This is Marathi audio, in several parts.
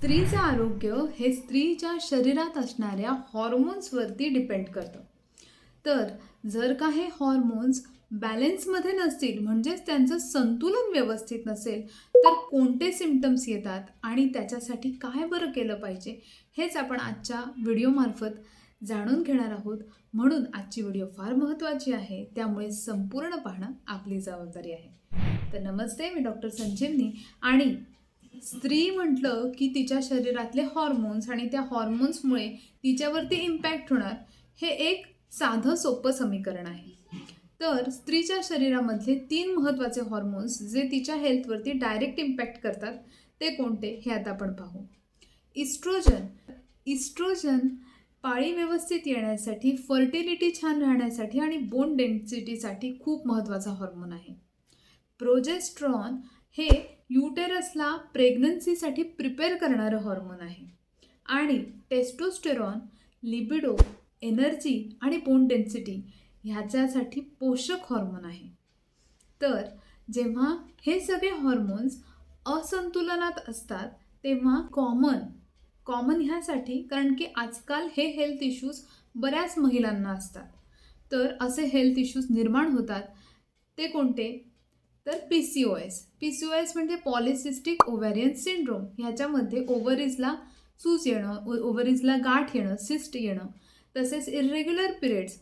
स्त्रीचं आरोग्य हे स्त्रीच्या शरीरात असणाऱ्या हॉर्मोन्सवरती डिपेंड करतं. तर जर का हे हॉर्मोन्स बॅलेन्समध्ये नसतील म्हणजेच त्यांचं संतुलन व्यवस्थित नसेल तर कोणते सिमटम्स येतात आणि त्याच्यासाठी काय बरं केलं पाहिजे हेच आपण आजच्या व्हिडिओमार्फत जाणून घेणार आहोत. म्हणून आजची व्हिडिओ फार महत्त्वाची आहे त्यामुळे संपूर्ण पाहणं आपली जबाबदारी आहे. तर नमस्ते मी डॉक्टर संजीवनी आणि स्त्री म्हटलं की तिच्या शरीरातले हॉर्मोन्स आणि त्या हॉर्मोन्समुळे तिच्यावरती इम्पॅक्ट होणार हे एक साधं सोपं समीकरण आहे. तर स्त्रीच्या शरीरामधले तीन महत्त्वाचे हॉर्मोन्स जे तिच्या हेल्थवरती डायरेक्ट इम्पॅक्ट करतात ते कोणते? हे आता आपण पाहू. इस्ट्रोजन इस्ट्रोजन पाळी व्यवस्थित येण्यासाठी फर्टिलिटी छान राहण्यासाठी आणि बोन डेन्सिटीसाठी खूप महत्त्वाचा हॉर्मोन आहे. प्रोजेस्ट्रॉन हे युटेरसला प्रेग्नन्सीसाठी प्रिपेअर करणारं हॉर्मोन आहे. आणि टेस्टोस्टेरॉन लिबिडो एनर्जी आणि बोन डेन्सिटी ह्याच्यासाठी पोषक हॉर्मोन आहे. तर जेव्हा हे सगळे हॉर्मोन्स असंतुलनात असतात तेव्हा कॉमन कॉमन ह्यासाठी कारण की आजकाल हे हेल्थ इश्यूज बऱ्याच महिलांना असतात. तर असे हेल्थ इश्यूज निर्माण होतात. ते कोणते? तर P C O S P C O S म्हणजे पॉलिसिस्टिक ओव्हॅरियन सिंड्रोम ह्याच्यामध्ये ओव्हरीजला सूज येणं ओ- ओव्हरीजला गाठ येणं सिस्ट येणं. तसेच इरेग्युलर पिरियड्स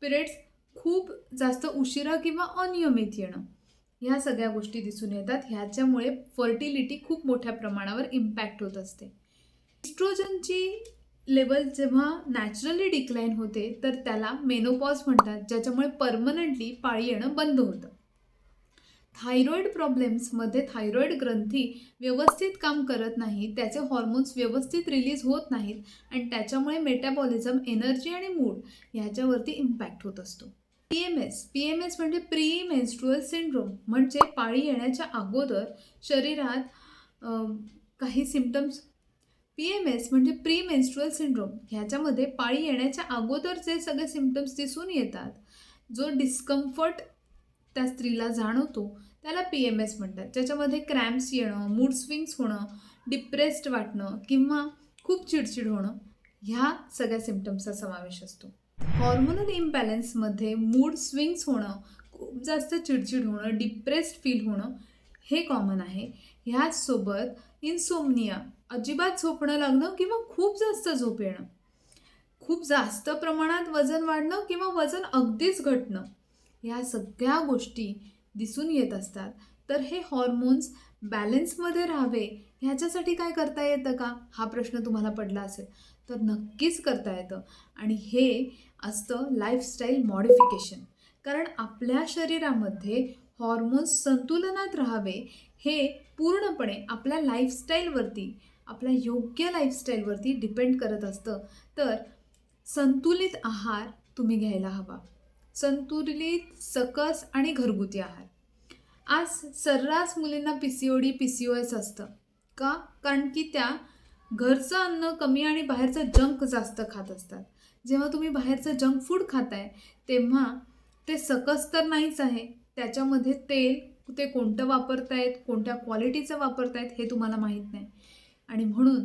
पिरियड्स खूप जास्त उशिरा किंवा अनियमित येणं. ह्या सगळ्या गोष्टी दिसून येतात. ह्याच्यामुळे फर्टिलिटी खूप मोठ्या प्रमाणावर इम्पॅक्ट होत असते. इस्ट्रोजनची लेवल जेव्हा नॅचरली डिक्लाईन होते तर त्याला मेनोपॉज म्हणतात. ज्याच्यामुळे परमनंटली पाळी येणं बंद होतं. थायरॉईड प्रॉब्लेम्समध्ये थायरॉईड ग्रंथी व्यवस्थित काम करत नाही त्याचे हॉर्मोन्स व्यवस्थित रिलीज होत नाहीत आणि त्याच्यामुळे मेटाबॉलिझम एनर्जी आणि मूड ह्याच्यावरती इम्पॅक्ट होत असतो. P M S P M S म्हणजे प्री मेन्स्ट्रुअल सिंड्रोम म्हणजे पाळी येण्याच्या अगोदर शरीरात काही सिमटम्स पी एम एस म्हणजे प्री मेन्स्ट्रुअल सिंड्रोम ह्याच्यामध्ये पाळी येण्याच्या अगोदर जे सगळे सिमटम्स दिसून येतात जो डिस्कम्फर्ट त्या स्त्रीला जाणवतो त्याला पी एम एस म्हणतात. ज्याच्यामध्ये क्रॅम्प्स येणं मूड स्विंग्स होणं डिप्रेस्ड वाटणं किंवा खूप चिडचिड होणं ह्या सगळ्या सिमटम्सचा समावेश असतो. हॉर्मोनल इम्बॅलन्समध्ये मूड स्विंग्स होणं खूप जास्त चिडचिड होणं डिप्रेस्ड फील होणं हे कॉमन आहे. ह्याचसोबत इन्सोमनिया अजिबात झोपणं लागणं किंवा खूप जास्त झोप येणं खूप जास्त प्रमाणात वजन वाढणं किंवा वजन अगदीच घटणं ह्या सगळ्या गोष्टी दिसून येत असतात. तर हे हॉर्मोन्स बॅलन्समध्ये राहावे ह्याच्यासाठी काय करता येतं का? हा प्रश्न तुम्हाला पडला असेल. तर नक्कीच करता येतं. आणि हे असतं लाईफस्टाईल मॉडिफिकेशन कारण आपल्या शरीरामध्ये हॉर्मोन्स संतुलनात राहावे हे पूर्णपणे आपल्या लाईफस्टाईलवरती आपल्या योग्य लाईफस्टाईलवरती डिपेंड करत असतं. तर संतुलित आहार तुम्ही घ्यायला हवा. संतुलित सकस आणि घरगुती आहार. आज सर्रास मुलींना P C O D P C O S असतं. का? कारण की त्या घरचं अन्न कमी आणि बाहेरचं जंक जास्त खात असतात. जेव्हा तुम्ही बाहेरचं जंक फूड खाताय तेव्हा ते सकस तर नाहीच आहे. त्याच्यामध्ये तेल ते कोणतं वापरतायत कोणत्या क्वालिटीचं वापरतायत हे तुम्हाला माहीत नाही. आणि म्हणून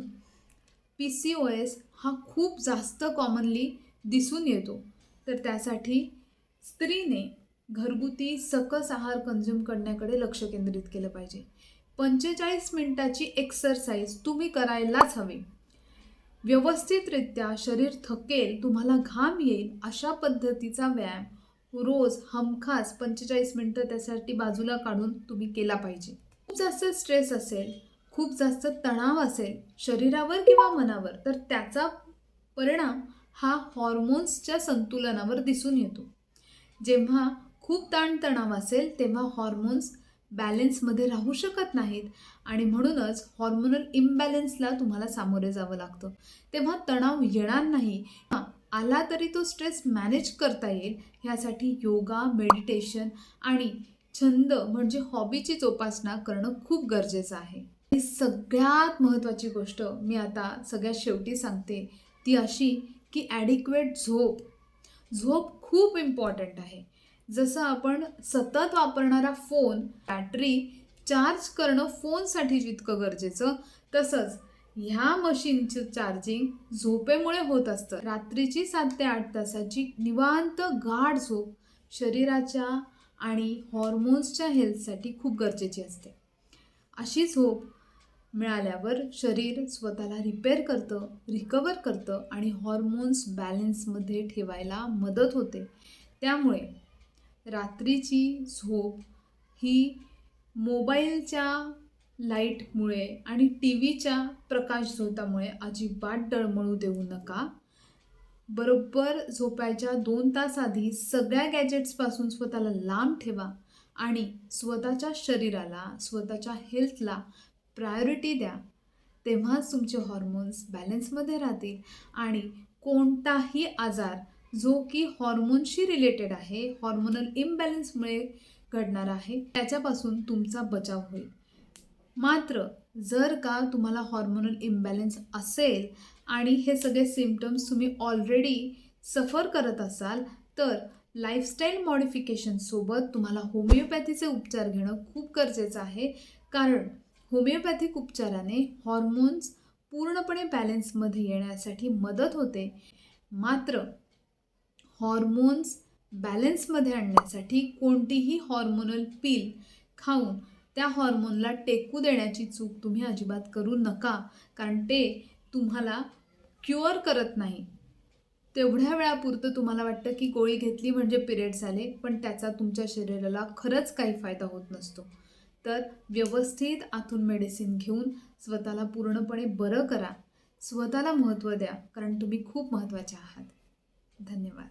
पी सी ओ एस हा खूप जास्त कॉमनली दिसून येतो. तर त्यासाठी स्त्रीने घरगुती सकस आहार कन्झ्युम करण्याकडे लक्ष केंद्रित केलं पाहिजे. पंचेचाळीस मिनिटाची एक्सरसाइज तुम्ही करायलाच हवी. व्यवस्थितरित्या शरीर थकेल तुम्हाला घाम येईल अशा पद्धतीचा व्यायाम रोज हमखास पंचेचाळीस मिनटं त्यासाठी बाजूला काढून तुम्ही केला पाहिजे. खूप जास्त स्ट्रेस असेल खूप जास्त तणाव असेल शरीरावर किंवा मनावर तर त्याचा परिणाम हा हॉर्मोन्सच्या संतुलनावर दिसून येतो. जेव्हा खूप ताणतणाव असेल तेव्हा हॉर्मोन्स बॅलेन्समध्ये राहू शकत नाहीत. आणि म्हणूनच हॉर्मोनल इम्बॅलेन्सला तुम्हाला सामोरे जावं लागतं. तेव्हा तणाव येणार नाही. आला तरी तो स्ट्रेस मॅनेज करता येईल. ह्यासाठी योगा मेडिटेशन आणि छंद म्हणजे हॉबीची जोपासना करणं खूप गरजेचं आहे. आणि सगळ्यात महत्त्वाची गोष्ट मी आता सगळ्यात शेवटी सांगते ती अशी की ॲडिक्वेट झोप झोप खूप इम्पॉर्टंट आहे. जसं आपण सतत वापरणारा फोन बॅटरी चार्ज करणं फोनसाठी जितकं गरजेचं तसंच ह्या मशीनचं चार्जिंग झोपेमुळे होत असतं. रात्रीची सात ते आठ तासाची निवांत गाढ झोप शरीराच्या आणि हॉर्मोन्सच्या हेल्थसाठी खूप गरजेची असते. अशी झोप मिळाल्यावर शरीर स्वतःला रिपेअर करतं रिकवर करतं आणि हॉर्मोन्स बॅलन्समध्ये ठेवायला मदत होते. त्यामुळे रात्रीची झोप ही मोबाईलच्या लाईटमुळे आणि टी व्हीच्या प्रकाशझोतामुळे अजिबात डळमळू देऊ नका. बरोबर झोपायच्या दोन तास आधी सगळ्या गॅजेट्सपासून स्वतःला लांब ठेवा आणि स्वतःच्या शरीराला स्वतःच्या हेल्थला प्रायोरिटी द्या तेव्हाच तुमचे हॉर्मोन्स बॅलन्समध्ये राहतील. आणि कोणताही आजार जो की हॉर्मोनशी रिलेटेड आहे हॉर्मोनल इम्बॅलन्समुळे घडणार आहे त्याच्यापासून तुमचा बचाव होईल. मात्र जर का तुम्हाला हॉर्मोनल इम्बॅलन्स असेल आणि हे सगळे सिमटम्स तुम्ही ऑलरेडी सफर करत असाल तर लाईफस्टाईल मॉडिफिकेशनसोबत तुम्हाला होमिओपॅथीचे उपचार घेणं खूप गरजेचं आहे. कारण होमिओपॅथिक उपचाराने हॉर्मोन्स पूर्णपणे बॅलन्समध्ये येण्यासाठी मदत होते. मात्र हॉर्मोन्स बॅलन्समध्ये आणण्यासाठी कोणतीही हॉर्मोनल पिल खाऊन त्या हॉर्मोनला टेकू देण्याची चूक तुम्ही अजिबात करू नका कारण ते तुम्हाला क्युअर करत नाही. तेवढ्या वेळापुरतं तुम्हाला वाटतं की गोळी घेतली म्हणजे पिरियड्स आले पण त्याचा तुमच्या शरीराला खरंच काही फायदा होत नसतो. तर व्यवस्थित आतून मेडिसिन घेऊन स्वतःला पूर्णपणे बरं करा. स्वतःला महत्त्व द्या कारण तुम्ही खूप महत्त्वाचे आहात. धन्यवाद.